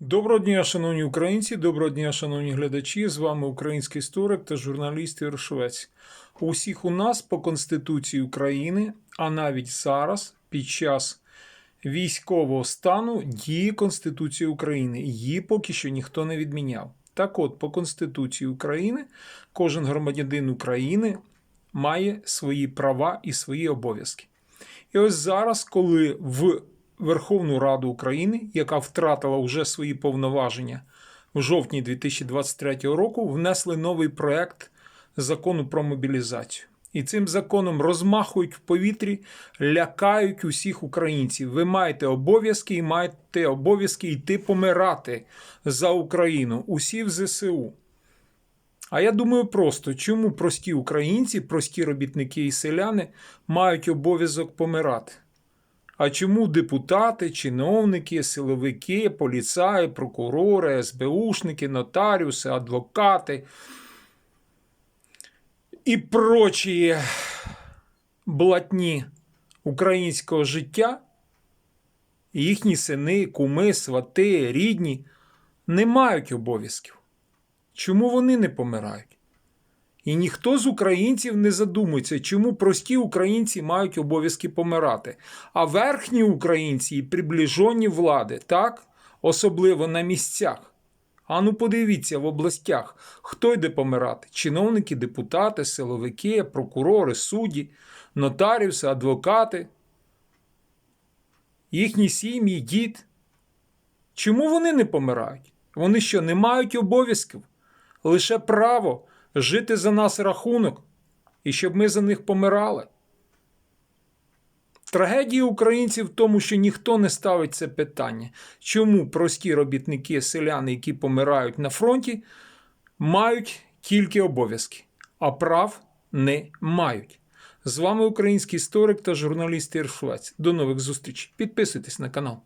Доброго дня, шановні українці, доброго дня, шановні глядачі. З вами український історик та журналіст Ігор Швець. У у нас по Конституції України, а навіть зараз, під час військового стану, діє Конституція України. Її поки що ніхто не відміняв. Так от, по Конституції України, кожен громадянин України має свої права і свої обов'язки. І ось зараз, коли в Верховну Раду України, яка втратила вже свої повноваження в жовтні 2023 року, внесли новий проект закону про мобілізацію. І цим законом розмахують в повітрі, лякають усіх українців. Ви маєте обов'язки і маєте обов'язки йти помирати за Україну. Усі в ЗСУ. А я думаю просто, чому прості українці, прості робітники і селяни мають обов'язок помирати? А чому депутати, чиновники, силовики, поліцаї, прокурори, СБУшники, нотаріуси, адвокати і прочі блатні українського життя, їхні сини, куми, свати, рідні не мають обов'язків? Чому вони не помирають? І ніхто з українців не задумується, чому прості українці мають обов'язки помирати. А верхні українці і приближені влади, так, особливо на місцях. Ану, подивіться в областях, хто йде помирати: чиновники, депутати, силовики, прокурори, судді, нотаріуси, адвокати, їхні сім'ї, дід. Чому вони не помирають? Вони що, не мають обов'язків? Лише право жити за нас рахунок і щоб ми за них помирали. Трагедія українців в тому, що ніхто не ставить це питання. Чому прості робітники, селяни, які помирають на фронті, мають тільки обов'язки, а прав не мають. З вами український історик та журналіст Ір Швець. До нових зустрічей. Підписуйтесь на канал.